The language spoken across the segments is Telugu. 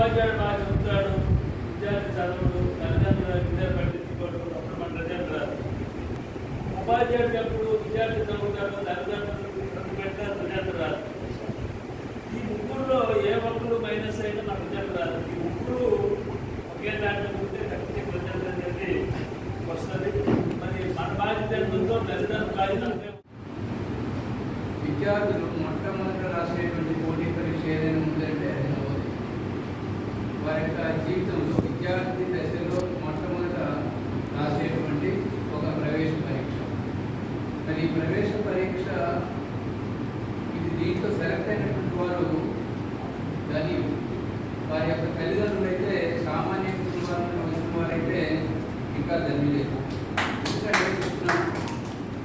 ఉపాధ్యాయుడు బాగా చెబుతాడు విద్యార్థి చదవడు తల్లిదండ్రుల విద్యార్థి పట్టించుకోడు అప్పుడు మన రిజల్ట్ రాదు ఉపాధ్యాయుడు ఎప్పుడు విద్యార్థి చదువుతాడు తల్లిదండ్రులు శ్రద్ధ పెట్టారు రిజల్ట్ రాదు ఈ ముగ్గురులో ఏ ఒక్కరు మైనస్ అయినా మన రిజల్ట్ రాదు ఈ ముగ్గురు ఒకే దాంట్లో ఉంటే ఖచ్చితంగా రిజల్ట్ అనేది వస్తుంది. మరి మన బాధ్యత ఎంతో తల్లిదండ్రులు బాధ్యత విద్యార్థులు మొట్ట రాసేటువంటి పోటీ పరీక్ష ఏదైనా ఉందంటే అది నవోదయ వారి యొక్క జీవితంలో విద్యార్థి దశలో మొట్టమొదట రాసేటువంటి ఒక ప్రవేశ పరీక్ష. మరి ఈ ప్రవేశ పరీక్ష ఇది దీంట్లో సెలెక్ట్ అయినటువంటి వారు దాని వారి యొక్క తల్లిదండ్రులు అయితే సామాన్య కుటుంబాలను వచ్చిన వారైతే ఇంకా ధన్యులేదు ఎందుకంటే చెప్తున్నాను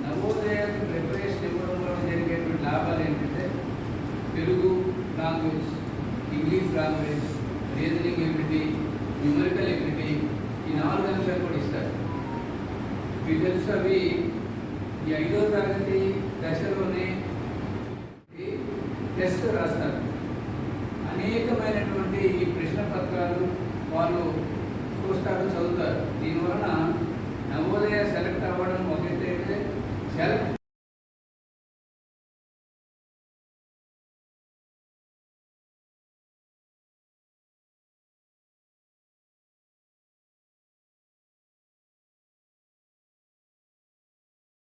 నవోదయ ప్రిపరేషన్ ఇవ్వడం వల్ల జరిగేటువంటి లాభాలు ఏంటంటే Telugu language English language reasoning numerical ability ఈ నాలుగు అంశాలు కూడా ఇస్తారు. మీకు తెలుసు అవి ఈ ఐదో తరగతి దశలోనే టెస్ట్ రాస్తారు. అనేకమైనటువంటి ఈ ప్రశ్న పత్రాలు వాళ్ళు చూస్తారు చదువుతారు. నేను